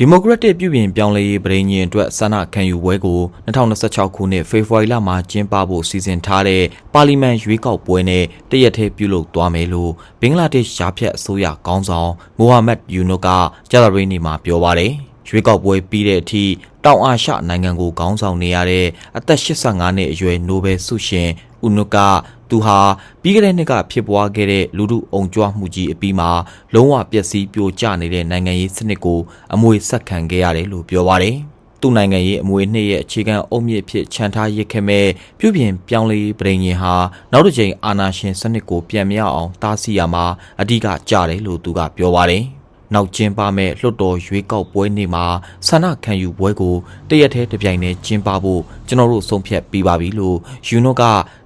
ဒီမိုကရက်တစ်ပြုပြင်ပြောင်းလဲရေးပြည်ညင်အတွက်ဆန္ဒခံယူပွဲကို2026ခုနှစ်ဖေဖော်ဝါရီလမှာကျင်းပဖို့စီစဉ်ထားတဲ့ပါလီမန်ရွေးကောက်ပွဲနဲ့တရက်တည်းပြုလုပ်သွားမယ်လို့ဘင်္ဂလားဒေ့ရှ်ရာဖျက်အစိုးရခေါင်းဆောင်မိုဟာမက်ယူနုကကြာသပတေးနေ့မှာပြောပါတယ်ရွေးကောက်ပွဲပြီးတဲ့အထိတောင်အာရှနိုင်ငံကိုခေါင်းဆောင်နေရတဲ့အသက်85နှစ်အရွယ်နိုဘယ်ဆုရှင် ဥနုကသူဟာပြီးခဲ့တဲ့နှစ်ကဖြစ်ပွားခဲ့တဲ့လူမှုအုံကြွမှုကြီးအပြီးမှာလုံးဝပျက်စီးပြိုကျနေတဲ့နိုင်ငံရေးစနစ်ကိုအမွေဆက်ခံခဲ့ရတယ်လို့ပြောပါတယ်။သူ့နိုင်ငံရေးအမွေနှစ်ရဲ့အခြေခံအုတ်မြစ်ဖြစ်ခြံထားရစ်ခဲ့မဲ့ပြုပြင်ပြောင်းလဲရေးပြည်ငင်ဟာနောက်တစ်ချိန်အာဏာရှင်စနစ်ကိုပြန်မြောက်အောင်တားဆီးရမှာအဓိကကြတယ်လို့သူကပြောပါတယ်။ နောက်ကျင်းပမဲ့လွှတ်တော်ရွေးကောက်ပွဲနေ့မှာဆန္ဒခံယူပွဲကိုတရက်တည်းတစ်ပြိုင်တည်းကျင်းပဖို့ကျွန်တော်တို့ဆုံးဖြတ်ပြီးပါပြီလို့ယူနိုက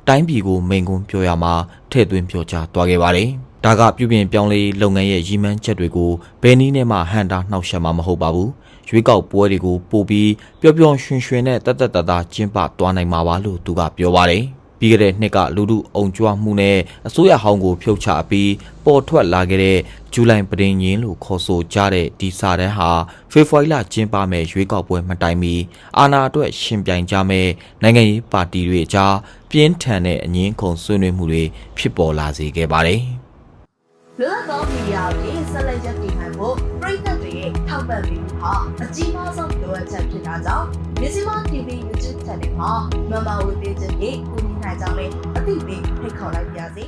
တိုင်းပြည်ကိုမိန့်ခွန်းပြောရမှာထည့်သွင်းပြောကြားသွားခဲ့ပါတယ်။ဒါကပြုပြင်ပြောင်းလဲရေးလုပ်ငန်းရဲ့ရည်မှန်းချက်တွေကိုဘယ်နည်းနဲ့မှဟန်တာနှောက်ယှက်မှာမဟုတ်ပါဘူး။ရွေးကောက်ပွဲတွေကိုပို့ပြီးပျော်ပျော်ရွှင်ရွှင်နဲ့တက်တက်တာတာကျင်းပသွားနိုင်မှာပါလို့သူကပြောပါတယ်။ ပြီးခဲ့တဲ့နှစ်ကလူမှုအုံကြွမှုနဲ့အစိုးရဟောင်းကိုဖြုတ်ချပြီးပေါ်ထွက်လာခဲ့တဲ့ဇူလိုင်ပဒင်းရင်လို့ခေါ်ဆိုကြတဲ့ဒီစာတန်းဟာဖေဖော်ဝါရီလကျင်းပမဲ့ရွေးကောက်ပွဲမတိုင်မီအာဏာအတွက်ရှင်ပြိုင်ကြမဲ့နိုင်ငံရေးပါတီတွေအကြားပြင်းထန်တဲ့အငင်းခုန်ဆွေးနွေးမှုတွေဖြစ်ပေါ်လာစေခဲ့ပါတယ်။လွတ်လပ်သောမီဒီယာတွေဆက်လက်ရည်တည်နိုင်ဖို့ပြည်သက်တွေရဲ့ထောက်ပံ့ပေးမှုဟာအကြီးမားဆုံးလိုအပ်ချက်ဖြစ်တာကြောင့်မြစီမ TV YouTube Channel မှာ Member ဝင်ပေးခြင်းဖြင့် ကူ